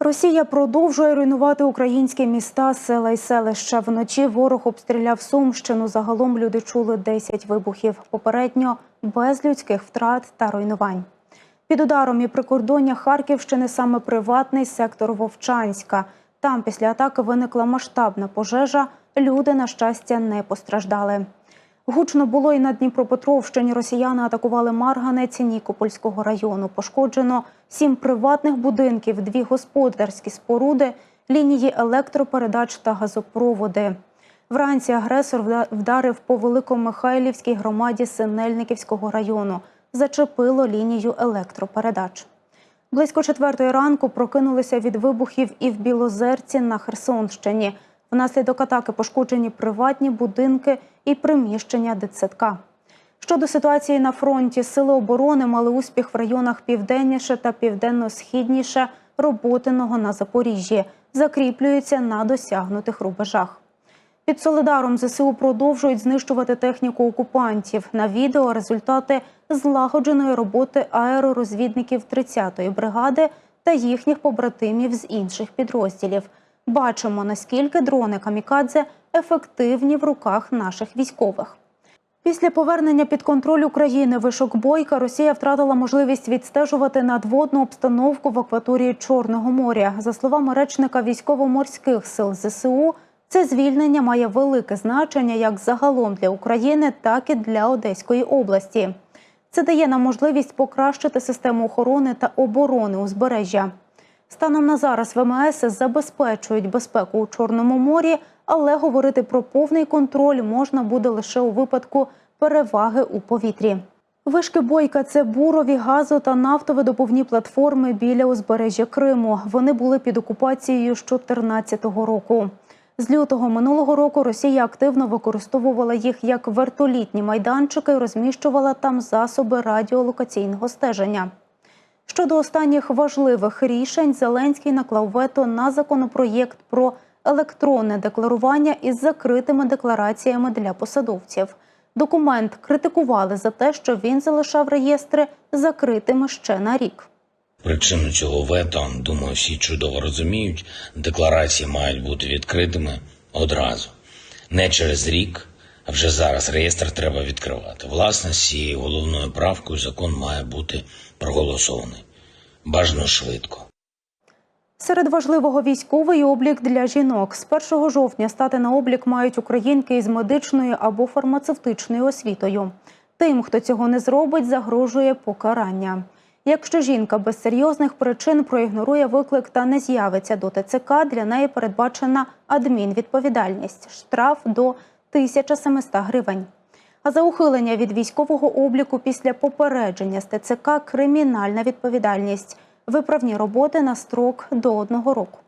Росія продовжує руйнувати українські міста, села і селища. Вночі ворог обстріляв Сумщину. Загалом люди чули 10 вибухів. Попередньо без людських втрат та руйнувань. Під ударом і прикордоння Харківщини саме приватний сектор Вовчанська. Там після атаки виникла масштабна пожежа. Люди, на щастя, не постраждали. Гучно було і на Дніпропетровщині. Росіяни атакували Марганець Нікопольського району. Пошкоджено сім приватних будинків, дві господарські споруди, лінії електропередач та газопроводи. Вранці агресор вдарив по Великомихайлівській громаді Синельниківського району. Зачепило лінію електропередач. Близько четвертої ранку прокинулися від вибухів і в Білозерці на Херсонщині. Внаслідок атаки пошкоджені приватні будинки і приміщення дитсадка. Щодо ситуації на фронті, сили оборони мали успіх в районах південніше та південно-східніше Роботиного на Запоріжжі, закріплюються на досягнутих рубежах. Під Солидаром ЗСУ продовжують знищувати техніку окупантів. На відео результати злагодженої роботи аеророзвідників 30-ї бригади та їхніх побратимів з інших підрозділів. Бачимо, наскільки дрони камікадзе ефективні в руках наших військових. Після повернення під контроль України вишок бойка Росія втратила можливість відстежувати надводну обстановку в акваторії Чорного моря. За словами речника військово-морських сил ЗСУ, це звільнення має велике значення як загалом для України, так і для Одеської області. Це дає нам можливість покращити систему охорони та оборони узбережжя. Станом на зараз ВМС забезпечують безпеку у Чорному морі, але говорити про повний контроль можна буде лише у випадку переваги у повітрі. Вишки бойка це бурові, газо та нафтовидобувні платформи біля узбережжя Криму. Вони були під окупацією з 2014 року. З лютого минулого року Росія активно використовувала їх як вертолітні майданчики і розміщувала там засоби радіолокаційного стеження. Щодо останніх важливих рішень, Зеленський наклав вето на законопроєкт про електронне декларування із закритими деклараціями для посадовців. Документ критикували за те, що він залишав реєстри закритими ще на рік. Причину цього вето, думаю, всі чудово розуміють. Декларації мають бути відкритими одразу, не через рік. А вже зараз реєстр треба відкривати. Власне, з цією головною правкою закон має бути проголосований. Бажано швидко. Серед важливого військовий облік для жінок. З 1 жовтня стати на облік мають українки із медичною або фармацевтичною освітою. Тим, хто цього не зробить, загрожує покарання. Якщо жінка без серйозних причин проігнорує виклик та не з'явиться до ТЦК, для неї передбачена адмінвідповідальність штраф до 1700 гривень. А за ухилення від військового обліку після попередження з ТЦК кримінальна відповідальність, виправні роботи на строк до одного року.